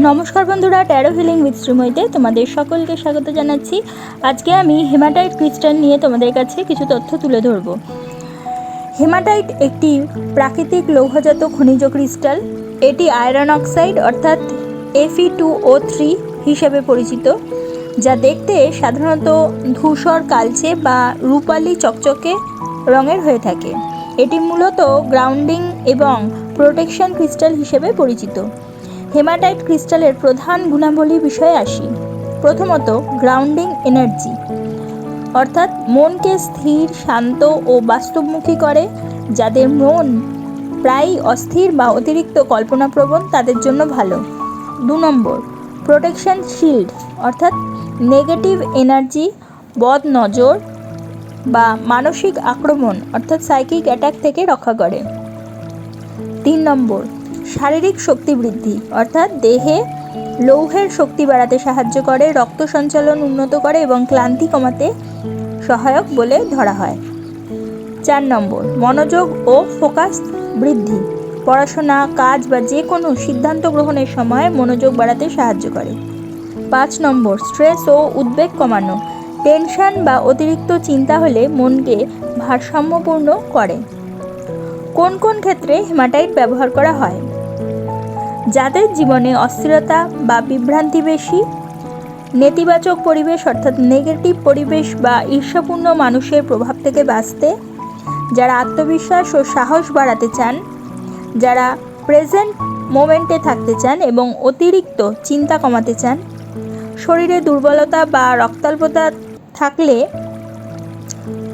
নমস্কার বন্ধুরা taro healing with শ্রীময়ীতে তোমাদের সকলকে স্বাগত জানাচ্ছি। আজকে আমি হেমাটাইট ক্রিস্টাল নিয়ে তোমাদের কাছে কিছু তথ্য তুলে ধরব। হেমাটাইট একটি প্রাকৃতিক লৌহজাত খনিজ ক্রিস্টাল এটি আয়রন অক্সাইড অর্থাৎ এফি টু ও থ্রি হিসেবে পরিচিত, যা দেখতে সাধারণত ধূসর, কালচে বা রূপালি চকচকে রঙের হয়ে থাকে। এটি মূলত গ্রাউন্ডিং এবং প্রোটেকশন ক্রিস্টাল হিসেবে পরিচিত। হেমাটাইট ক্রিস্টালের প্রধান গুণাবলী বিষয়ে আসি। প্রথমত, গ্রাউন্ডিং এনার্জি। অর্থাৎ, মনকে স্থির, শান্ত ও বাস্তবমুখী করে, যাদের মন প্রায়ই অস্থির বা অতিরিক্ত কল্পনাপ্রবণ, তাদের জন্য ভালো। দু নম্বর, প্রোটেকশন শিল্ড, অর্থাৎ নেগেটিভ এনার্জি, বদ নজর বা মানসিক আক্রমণ, অর্থাৎ সাইকিক অ্যাটাক থেকে রক্ষা করে। তিন নম্বর শারীরিক শক্তি বৃদ্ধি, অর্থাৎ দেহে লৌহের শক্তি বাড়াতে সাহায্য করে, রক্ত সঞ্চালন উন্নত করে এবং ক্লান্তি কমাতে সহায়ক বলে ধরা হয়। চার নম্বর, মনোযোগ ও ফোকাস বৃদ্ধি, পড়াশোনা, কাজ বা যে কোনো সিদ্ধান্ত গ্রহণের সময় মনোযোগ বাড়াতে সাহায্য করে। পাঁচ নম্বর, স্ট্রেস ও উদ্বেগ কমানো, টেনশন বা অতিরিক্ত চিন্তা হলে মনকে ভারসাম্যপূর্ণ করে। কোন কোন ক্ষেত্রে হেমাটাইট ব্যবহার করা হয়? যাদের জীবনে অস্থিরতা বা বিভ্রান্তি বেশি, নেতিবাচক পরিবেশ অর্থাৎ নেগেটিভ পরিবেশ বা ঈর্ষাপূর্ণ মানুষের প্রভাব থেকে বাঁচতে, যারা আত্মবিশ্বাস ও সাহস বাড়াতে চান, যারা প্রেজেন্ট মোমেন্টে থাকতে চান এবং অতিরিক্ত চিন্তা কমাতে চান, শরীরে দুর্বলতা বা রক্তাল্পতা থাকলে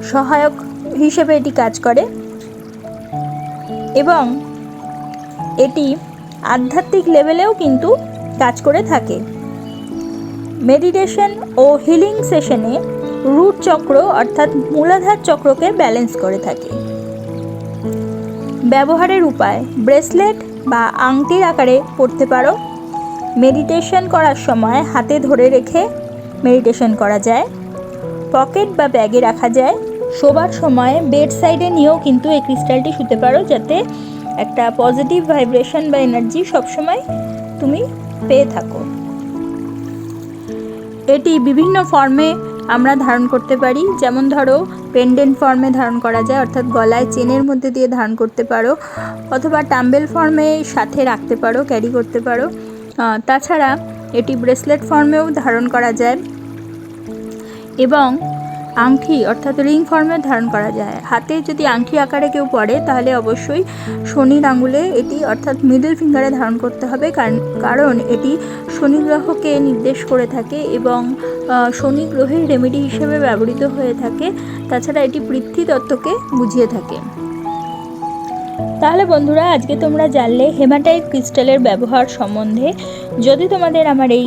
সহায়ক হিসেবে এটি কাজ করে এবং এটি আধ্যাত্মিক লেভেলেও কিন্তু কাজ করে থাকে। মেডিটেশন ও হিলিং সেশনে রুট চক্র অর্থাৎ মূলাধার চক্রকে ব্যালেন্স করে থাকে। ব্যবহারের উপায়, ব্রেসলেট বা আংটির আকারে পড়তে পারো। মেডিটেশন করার সময় হাতে ধরে রেখে মেডিটেশন করা যায়। পকেট বা ব্যাগে রাখা যায়। শোবার সময় বেড সাইডে নিয়েও কিন্তু এই ক্রিস্টালটি শুতে পারো যাতে একটা পজিটিভ ভাইব্রেশন বা এনার্জি সবসময় তুমি পেয়ে থাকো। এটি বিভিন্ন ফর্মে আমরা ধারণ করতে পারি। যেমন ধরো পেন্ডেন্ট ফর্মে ধারণ করা যায়, অর্থাৎ গলায় চেনের মধ্যে দিয়ে ধারণ করতে পারো, অথবা টাম্বেল ফর্মে সাথে রাখতে পারো ক্যারি করতে পারো। তাছাড়া এটি ব্রেসলেট ফর্মেও ধারণ করা যায়। এবং আংটি অর্থাৎ রিং ফর্মে ধারণ করা যায়। হাতে যদি আংটি আকারে কেউ পড়ে, তাহলে অবশ্যই শনির আঙুলে এটি, অর্থাৎ মিডল ফিঙ্গারে ধারণ করতে হবে, কারণ এটি শনি গ্রহকে নির্দেশ করে থাকে এবং শনি গ্রহের রেমেডি হিসেবে ব্যবহৃত হয়ে থাকে। তাছাড়া এটি পৃথ্বী তত্ত্বকে বুঝিয়ে থাকে। তাহলে বন্ধুরা, আজকে তোমরা জানলে হেমাটাইট ক্রিস্টালের ব্যবহার সম্বন্ধে। যদি তোমাদের আমার এই